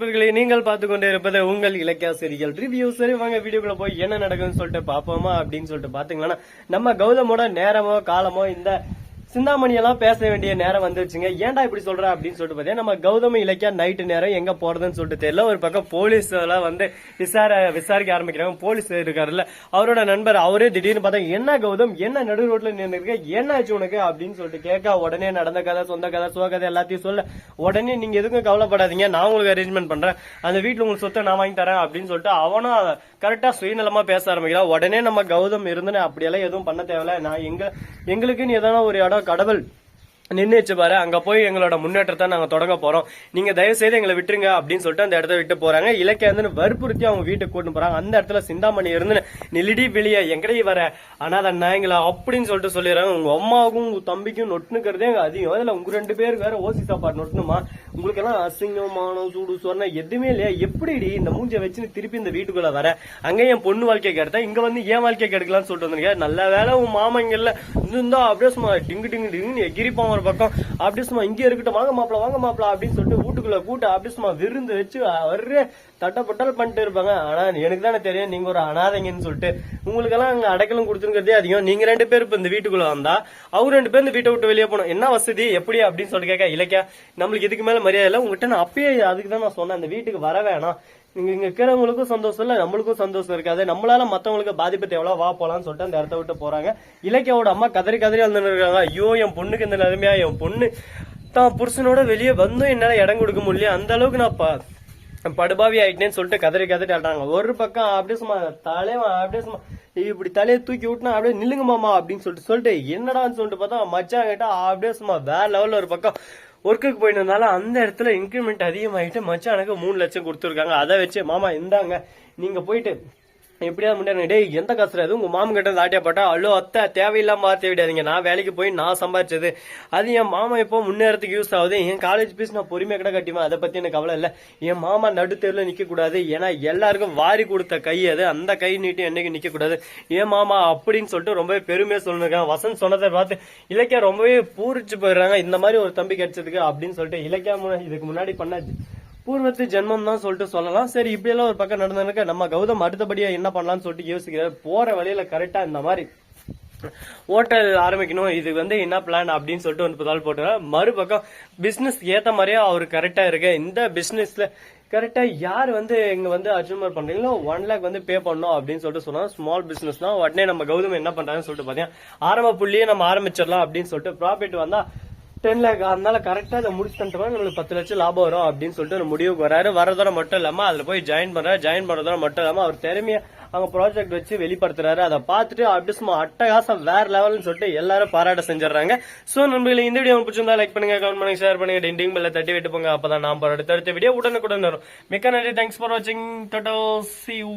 நண்பர்களே நீங்கள் பார்த்து கொண்டே இருப்பது உங்கள் இலக்கியாசிரியர்கள் ரிவ்யூ சரி வாங்க வீடியோக்குள்ள போய் என்ன நடக்கும்னு சொல்லிட்டு பாப்போமா அப்படின்னு சொல்லிட்டு பாத்தீங்கன்னா நம்ம கௌதமோட நேரமோ காலமோ இந்த சிந்தாமணியெல்லாம் பேச வேண்டிய நேரம் வந்துருச்சுங்க. ஏன்டா இப்படி சொல்ற அப்படின்னு சொல்லிட்டு பாத்தீங்கன்னா நம்ம கௌதம இலக்கியா நைட்டு நேரம் எங்க போறதுன்னு சொல்லிட்டு தெரியல. ஒரு பக்கம் போலீஸ் எல்லாம் வந்து விசார விசாரிக்க ஆரம்பிக்கிறாங்க. போலீஸ் இருக்காருல்ல அவரோட நண்பர் அவரே திடீர்னு பார்த்தா என்ன கௌதம்? என்ன நடு ரோட்ல நின்றுருக்க என்ன ஆச்சு உனக்கு? அப்படின்னு சொல்லிட்டு கேட்க உடனே நடந்த கதை சொந்த கதை சுக கதை எல்லாத்தையும் சொல்ல. உடனே நீங்க எதுக்கும் கவலைப்படாதீங்க. நான் உங்களுக்கு அரேஞ்ச்மெண்ட் பண்றேன். அந்த வீட்டுல உங்களுக்கு சொத்தை நான் வாங்கி தரேன். அப்படின்னு சொல்லிட்டு அவனும் கரெக்டா சுயநலமா பேச ஆரம்பிக்கிறான். உடனே நம்ம கௌதம் இருந்துன்னு அப்படியெல்லாம் எதுவும் பண்ண தேவையில்ல. நான் எங்க எங்களுக்குன்னு எதனா ஒரு இடம் கடவுள். நின்றுச்சு பாரு அங்க போய் எங்களோட முன்னேற்றத்தை நாங்க தொடங்க போறோம். நீங்க தயவு செய்து எங்களை விட்டுருங்க அப்படின்னு சொல்லிட்டு அந்த இடத்த விட்டு போறாங்க. இலக்கிய வற்புறுத்தி அவங்க வீட்டுக்கு கூட்டு போறாங்க. அந்த இடத்துல சிந்தாமணி இருந்து நிலிடி வெளியே எங்கடையும் வர அனாத நாயங்களா அப்படின்னு சொல்லிட்டு சொல்லிடுறாங்க. உங்க அம்மாவுக்கும் உங்க தம்பிக்கும் நொட்டுனுக்கிறதே அங்க அதிகம். அதுல உங்க ரெண்டு பேருக்கு வேற ஓசி சாப்பாடு நொட்டணுமா உங்களுக்கு எல்லாம் அசிங்கம் மானம் சூடு சொன்ன எதுவுமே இல்லையா? எப்படிடி இந்த மூஞ்ச வச்சு திருப்பி இந்த வீட்டுக்குள்ள வர? அங்க என் பொண்ணு வாழ்க்கை கெடுத்தா இங்க வந்து ஏன் வாழ்க்கை கெடுக்கலாம்னு சொல்லிட்டு வந்திருக்கேன் நல்ல வேலை உன் மாமா இங்க இல்ல. இருந்தா அப்படியே சும்மா டிங்கு டிங்கு டிங்குன்னு எகிரிப்பான் ஒரு பக்கம். அப்படியே சும்மா இங்கே இருக்கட்டும் வாங்க மாப்பிள வாங்க மாப்பிள அப்படின்னு சொல்லிட்டு வீட்டுக்குள்ள கூட்ட அப்படியே சும்மா விருந்து வச்சு ஒரே தட்டப்பட்டால் பண்ணிட்டு இருப்பாங்க. ஆனா எனக்கு தானே தெரியும் நீங்க ஒரு அனாதைங்கன்னு சொல்லிட்டு. உங்களுக்கெல்லாம் அங்க அடைக்கலம் கொடுத்துருக்கிறதே அதிகம். நீங்க ரெண்டு பேர் இப்ப இந்த வீட்டுக்குள்ள வந்தா அவங்க ரெண்டு பேர் இந்த வீட்டை விட்டு வெளியே போகணும். என்ன வசதி எப்படி அப்படின்னு சொல்லிட்டு கேட்க இலக்கியா நம்மளுக்கு இதுக்கு மேல மரியாதை இல்லை. உங்ககிட்ட நான் அப்பயே அதுக்கு தான் நான் சொன்னேன். அந்த வீட்டுக்கு வர வேணாம். இங்க இங்க இருக்கிறவங்களுக்கும் சந்தோஷம் இல்ல நம்மளுக்கும் சந்தோஷம் இருக்காது நம்மளால மத்தவங்களுக்கு பாதிப்பு தேவையா வா போலாம்னு சொல்லிட்டு அந்த இடத்த விட்டு போறாங்க. இலக்கியாவோட அம்மா கதறி கதறி வந்து இருக்காங்க. ஐயோ என் பொண்ணுக்கு இந்த நிலைமையா? என் பொண்ணு தான் புருஷனோட வெளியே வந்தும் என்னால இடம் கொடுக்க முடியல. அந்த அளவுக்கு நான் ப- படுபாவி ஆயிட்டேன்னு சொல்லிட்டு கதறி கதறி ஆடுறாங்க ஒரு பக்கம் அப்படியே சும்மா தலைவன் அப்படியே சும்மா இப்படி தலையை தூக்கி விட்டுனா அப்படியே நில்லுங்க மாமா அப்படின்னு சொல்லிட்டு சொல்லிட்டு என்னடான்னு சொல்லிட்டு பார்த்தா மச்சான் கேட்டா அப்படியே சும்மா வேற லெவல்ல ஒரு பக்கம் ஒர்க்குக்கு போயிட்டு அந்த இடத்துல இன்க்ரிமெண்ட் அதிகமாயிட்டு மச்சானுக்கு மூணு லட்சம் கொடுத்துருக்காங்க. அதை வச்சு மாமா இந்தாங்க நீங்க போயிட்டு எப்படியா முன்னேறணும் டே எந்த காசுல அது உங்க மாமன் கிட்ட இருந்து ஆட்டியா அல்லோ அத்தை தேவையில்லாம வார்த்தை விடாதீங்க. நான் வேலைக்கு போய் நான் சம்பாதிச்சது அது என் மாமா இப்போ முன்னேறதுக்கு யூஸ் ஆகுது. என் காலேஜ் ஃபீஸ் நான் பொறுமையா கூட கட்டிவேன் அதை பத்தி எனக்கு கவலை இல்ல. என் மாமா நடுத்தேர்ல நிக்க கூடாது ஏன்னா எல்லாருக்கும் வாரி கொடுத்த கை அது. அந்த கை நீட்டி என்னைக்கு நிக்க கூடாது என் மாமா? அப்படின்னு சொல்லிட்டு ரொம்பவே பெருமையா சொல்லிருக்காங்க. வசந்த் சொன்னதை பார்த்து இலக்கியா ரொம்பவே பூரிச்சு போயிடுறாங்க. இந்த மாதிரி ஒரு தம்பி கிடைச்சதுக்கு அப்படின்னு சொல்லிட்டு இலக்கியா இதுக்கு முன்னாடி பண்ண பூர்வத்து ஜென்மம் தான் சொல்லிட்டு சொல்லலாம். சரி இப்படி எல்லாம் ஒரு பக்கம் நடந்திருக்க நம்ம கௌதம் அடுத்தபடியா என்ன பண்ணலாம்னு சொல்லிட்டு யோசிக்கிறாரு. போற வழியில கரெக்டா இந்த மாதிரி ஹோட்டல் ஆரம்பிக்கணும். இது வந்து என்ன பிளான் அப்படின்னு சொல்லிட்டு ஒரு தாள் போட்டு மறுபக்கம் பிசினஸ் ஏத்த மாதிரியே அவர் கரெக்டா இருக்கு. இந்த பிசினஸ்ல கரெக்டா யார் வந்து இங்க வந்து அச்சீவ்மெண்ட் பண்றீங்களோ ஒன் லேக் வந்து பே பண்ணணும் அப்படின்னு சொல்லிட்டு சொன்னா ஸ்மால் பிசினஸ் தான். உடனே நம்ம கௌதம் என்ன பண்றாங்கன்னு சொல்லிட்டு பாத்தீங்கன்னா ஆரம்ப புள்ளியே நம்ம ஆரம்பிச்சிடலாம் அப்படின்னு சொல்லிட்டு ப்ராஃபிட் வந்தா டென் லேக் அதனால கரெக்டா அதை முடிச்சு தந்துட்டோம்னா நம்மளுக்கு பத்து லட்சம் லாபம் வரும் அப்படின்னு சொல்லிட்டு ஒரு முடிவுக்கு வராரு. வரதோட மட்டும் இல்லாம அதுல போய் ஜாயின் பண்றாரு. ஜாயின் பண்றதோட மட்டும் இல்லாம அவர் திறமைய அவங்க ப்ராஜெக்ட் வச்சு வெளிப்படுத்துறாரு. அதை பார்த்துட்டு அப்படியே சும்மா அட்டகாசம் வேற லெவல்னு சொல்லிட்டு எல்லாரும் பாராட்ட செஞ்சிடறாங்க. ஸோ நண்பர்களே இந்த வீடியோ பிடிச்சிருந்தா லைக் பண்ணுங்க கமெண்ட் பண்ணுங்க ஷேர் பண்ணுங்க டிண்டிங் பெல்ல தட்டி விட்டு போங்க. அப்பதான் நான் போற அடுத்த வீடியோ உடனுக்குடன் வரும். மிக்க நன்றி. தேங்க்ஸ் ஃபார் வாட்சிங் டோட்டோ சி யூ